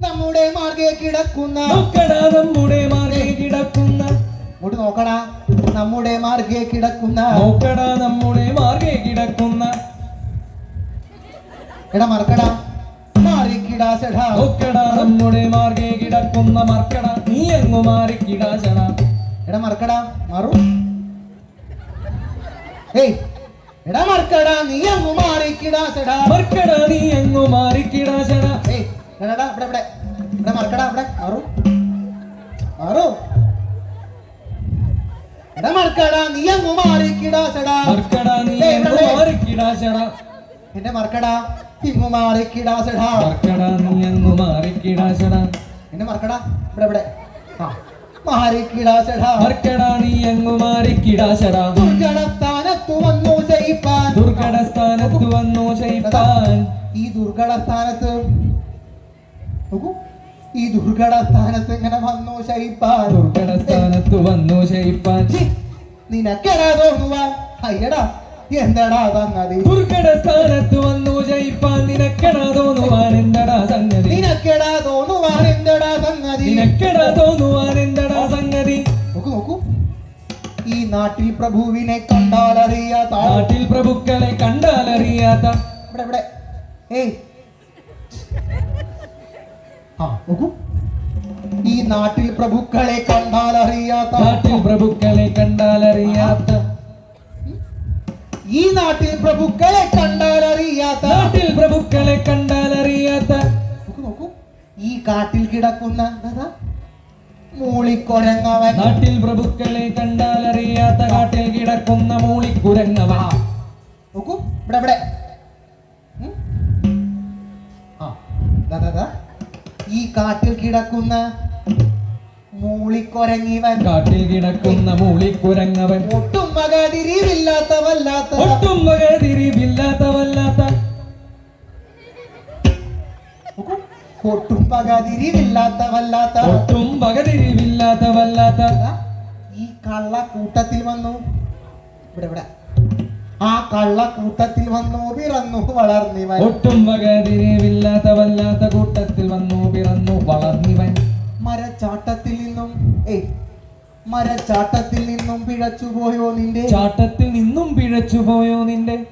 നമ്മുടെ മാർഗേ കിടക്കുന്ന നോക്കടാ നമ്മുടെ മാർഗേ കിടക്കുന്ന. ഇങ്ങോട്ട് നോക്കടാ. നമ്മുടെ മാർഗേ കിടക്കുന്ന. നോക്കടാ നമ്മുടെ മാർഗേ കിടക്കുന്ന. എടാ മറക്കടാ. നോക്കടാ നമ്മുടെ മാർഗേ കിടക്കുന്ന മർക്കട നീ എങ്ങു മാറി കിടാശട എടാ മറക്കടാ. മാറു. ഏയ് എടാ മറക്കടാ. നീ അങ്ങ് മാറിക്കിടാസെടാ മർക്കട നീ ഇവിടെ ഇവിടെ. ഇവിടെ മറക്കടാ ഇവിടെ. മാറു. മാറു. എടാ മറക്കടാ നീ അങ്ങ് മാറിക്കിടാസെടാ മർക്കട നീ ഏയ്, എങ്ങു ഇവിടെ. മാറി കിടാശട എന്റെ മറക്കടാ ഇങ്ങ് മാറിക്കിടാസെടാ മർക്കട നീ എങ്ങു മാറി കിടാശട എന്നെ മറക്കടാ ഇവിടെ ഇവിടെ. ആ ദുർഘടസ്ഥാനത്തു വന്നു ജയിപ്പാൻ വന്നു ശയിപ്പാൻ ഈ ദുർഘട സ്ഥാനത്ത് നോക്കൂ. ഈ ദുർഘട സ്ഥാനത്ത് ഇങ്ങനെ വന്നു ശയിപ്പാൻ ദുർഘട സ്ഥാനത്ത് വന്നു ശയിപ്പാൻ നിനക്കെടാ തോന്നുവാൻ? അയ്യടാ എന്തടാ സംഗതി? ദുർഘട സ്ഥാനത്ത് വന്നു ജയിപ്പാൻ നിനക്കെടാ തോന്നുവാൻ എന്തടാ സംഗതി? നിനക്കെടാ തോന്നുവാൻ എന്തടാ സംഗതി? നിനക്കെടാ തോന്നുവാൻ എന്തടാ സംഗതി? നോക്കൂ നോക്കൂ. ഈ നാട്ടിൽ പ്രഭുവിനെ കണ്ടാൽ അറിയാത്ത നാട്ടിൽ പ്രഭുക്കളെ കണ്ടാലറിയാത്ത ഇവിടെ ഇവിടെ. ഏയ് ആ നോക്കൂ. ഈ നാട്ടിൽ പ്രഭുക്കളെ കണ്ടാൽ അറിയാത്ത നാട്ടിൽ പ്രഭുക്കളെ കണ്ടാലറിയാത്ത ഈ നാട്ടിൽ പ്രഭുക്കളെ കണ്ടാൽ അറിയാത്ത നാട്ടിൽ പ്രഭുക്കളെ കണ്ടാലറിയാത്ത നോക്കൂ നോക്കൂ. ഈ കാട്ടിൽ കിടക്കുന്ന മൂളിക്കൊരങ്ങവൻ. നാട്ടിൽ പ്രഭുക്കളെ കണ്ടാലറിയാത്ത കാട്ടിൽ കിടക്കുന്ന മൂളിക്കുരങ്ങവൻ. നോക്കൂ. ഇവിടെ ഇവിടെ. കാട്ടിൽ കിടക്കുന്ന മൂളിക്കൊരങ്ങിവൻ കാട്ടിൽ കിടക്കുന്ന മൂളിക്കുരങ്ങവൻ. ഒട്ടും മകതിരിവില്ലാത്ത വല്ലാത്ത ഒട്ടും വകതിരിവില്ലാത്ത വല്ലാത്ത ഒട്ടും പകതിരിവില്ലാത്ത വല്ലാത്ത ഒട്ടും വല്ലാത്ത ഈ കള്ള കൂട്ടത്തിൽ വന്നു. ഇവിടെ ഇവിടെ. ആ കള്ളക്കൂട്ടത്തിൽ വന്നു പിറന്നു വളർന്നിവൻ. ഒട്ടും വകതിരിവില്ലാത്ത വല്ലാത്ത കൂട്ടത്തിൽ വന്നു പിറന്നു വളർന്നിവൻ. മരച്ചാട്ടത്തിൽ നിന്നും ഏ മരച്ചാട്ടത്തിൽ നിന്നും പിഴച്ചുപോയോ നിന്റെ? ചാട്ടത്തിൽ നിന്നും പിഴച്ചുപോയോ നിന്റെ?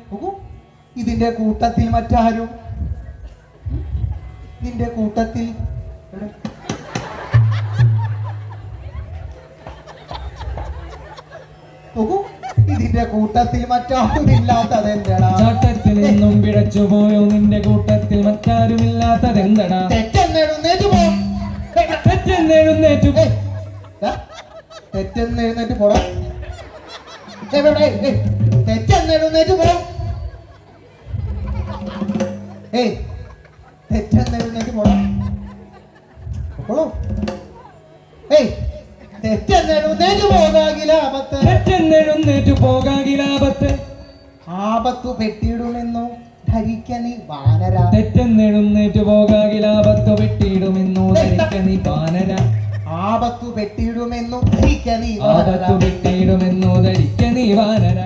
ഇതിന്റെ കൂട്ടത്തിൽ മറ്റാരും? നിന്റെ കൂട്ടത്തിൽ? നോക്കൂ ഇതിന്റെ കൂട്ടത്തിൽ മറ്റാരും ഇല്ലാത്തത് ചാട്ടത്തിൽ നിന്നും പിഴച്ചു പോയോ നിന്റെ കൂട്ടത്തിൽ മറ്റാരുമില്ലാത്തതെന്തടാ? തെറ്റെന്നെഴുന്നേറ്റ് പോ. തെറ്റെന്നെഴുന്നേറ്റു ദാ, തെറ്റെന്നെഴുന്നേറ്റ് പോടാ. തെറ്റെന്നെഴുന്നേറ്റ് പോ. ഏയ് തെറ്റെന്നെഴുന്നേറ്റ് പോടാ. പോളോ ഏയ് തെറ്റെന്നെഴുന്നേറ്റ് ആപത്ത്. തെറ്റെന്നെഴുന്നേറ്റു പോകാകിലാപത്ത് ആപത്തു. പെട്ടിടുമെന്നു ധരിക്കനി വാനര. തെറ്റെന്നെഴുന്നേറ്റു പോകാകിലാപത്ത് വെട്ടിയിടുമെന്നോ ധരിക്കനി വാനര. ആപത്തു പെട്ടിടുമെന്നു ധരിക്കനി ആപത്തു വെട്ടിയിടുമെന്നോ ധരിക്കനി വാനര.